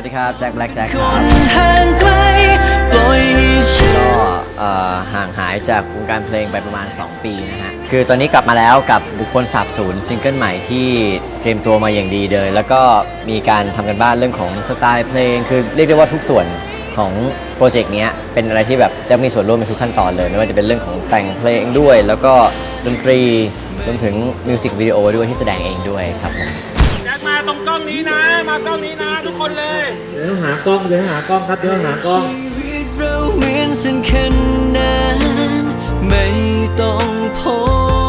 วัสดีครับแจ็คแบล็กแจ็คครับห่างไกลปล่อยให้ฉันก็เอ่อห่างหายจากวงการเพลงไปประมาณ 2 ปีนะฮะ คือตอนนี้กลับมาแล้วกับบุคคลสาบสูญซิงเกิลใหม่ที่เตรียมตัวมาอย่างดีเลย แล้วก็มีการทำกันบ้านเรื่องของสไตล์เพลง คือเรียกได้ว่าทุกส่วนของโปรเจกต์เนี้ยเป็นอะไรที่แบบจะมีส่วนร่วมในทุกขั้นตอนเลย ไม่ว่าจะเป็นเรื่องของแต่งเพลงด้วย แล้วก็ดนตรีรวมถึงมิวสิกวิดีโอด้วยที่แสดงเองด้วยครับผมแจ็ค มาตรงกล้องนี้นะ มากล้องนี้นะ ทุกคนเลยเดี๋ยวหากล้องเดี๋ยวหากล้องครับเดี๋ยวหากล้องไม่ต้องพ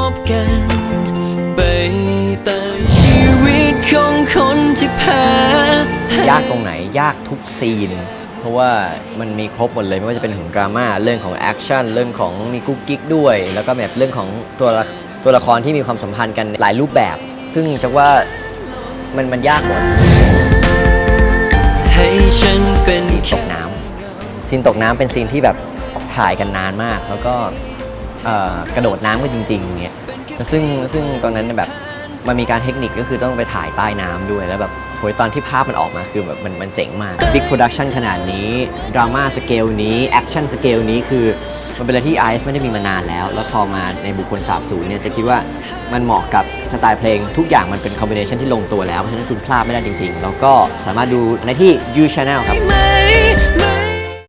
บกัน ไปตามชีวิตของคนที่แพ้ยากตรงไหนยากทุกซีน เพราะว่ามันมีครบหมดเลยไม่ว่าจะเป็นของดราม่าเรื่องของแอคชั่นเรื่องของมีกุ๊กกิ๊กด้วย แล้วก็แบบเรื่องของตัวตัวละครที่มีความสัมพันธ์กันหลายรูปแบบ ซึ่งจะว่า มันมันยากหมดให้ฉันเป็นซีนตแค่กน้ำซีนตกน้ำเป็นซีนที่แบบถ่ายกันนานมาก แล้วก็เอ่อกระโดดน้ำกันจริงๆเงี้ยซึ่งซึ่งตอนนั้นเนี่ยแบบมันมีการเทคนิคก็คือต้องไปถ่ายใต้น้ำด้วยแล้วแบบโหยตอนที่ภาพมันออกมาคือแบบมันมันเจ๋งมากบิ๊กโปรดักชันขนาดนี้ดราม่าสเกลนี้แอคชั่นสเกลนี้คือ มันเป็นอะไรที่ไอซ์ไม่ได้มีมานานแล้ว แล้วพอมาในบุคคล30เนี่ยจะคิดว่ามันเหมาะกับสไตล์เพลง ทุกอย่างมันเป็นคอมบิเนชันที่ลงตัวแล้ว เพราะฉะนั้นคุณพลาดไม่ได้จริง ๆ แล้วก็สามารถดูในที่ U Channel ครับ